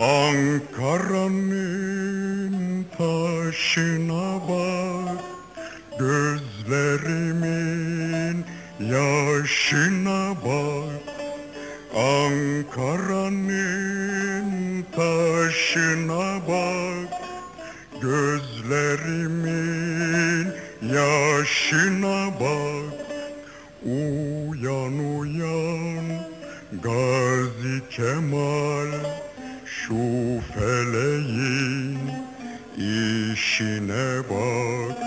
Ankara'nın taşına bak Gözlerimin yaşına bak. Ankara'nın taşına bak Gözlerimin yaşına bak. Uyan uyan Gazi Kemal Şu feleğin işine bak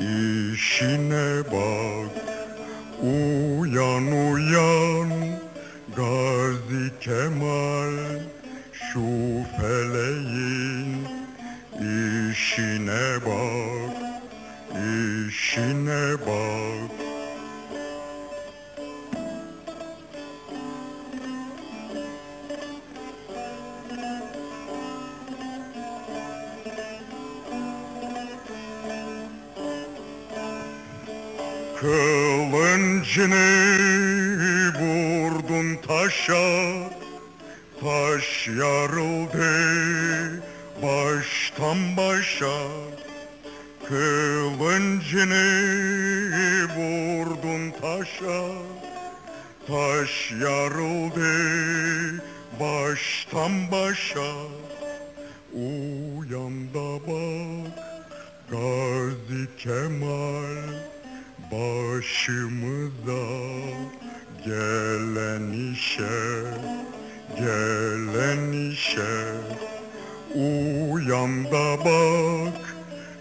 işine bak. Uyan uyan Gazi Kemal Şu feleğin işine bak Kılıncını vurdun taşa Taş yarıldı baştan başa. Kılıncını vurdun taşa Taş yarıldı baştan başa. Uyan da bak Gazi Kemal Başımıza gelen işe Gelen işe. Uyan da bak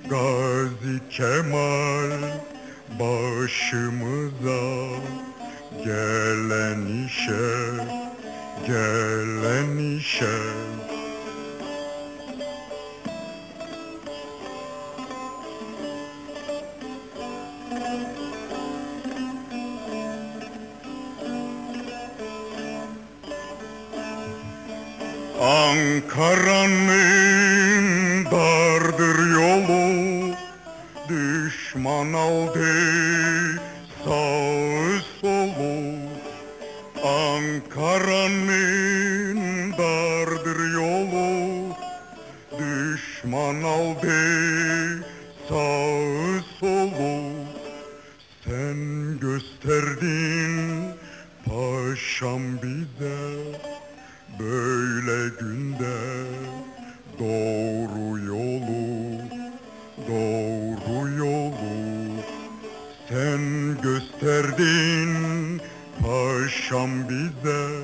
Gazi Kemal. Başımıza gelen işe Gelen işe Ankara'nın dardır yolu Düşman aldı sağı solu. Ankara'nın dardır yolu Düşman aldı sağı solu. Sen gösterdin paşam bize Böyle günde doğru yolu, doğru yolu Sen gösterdin paşam bize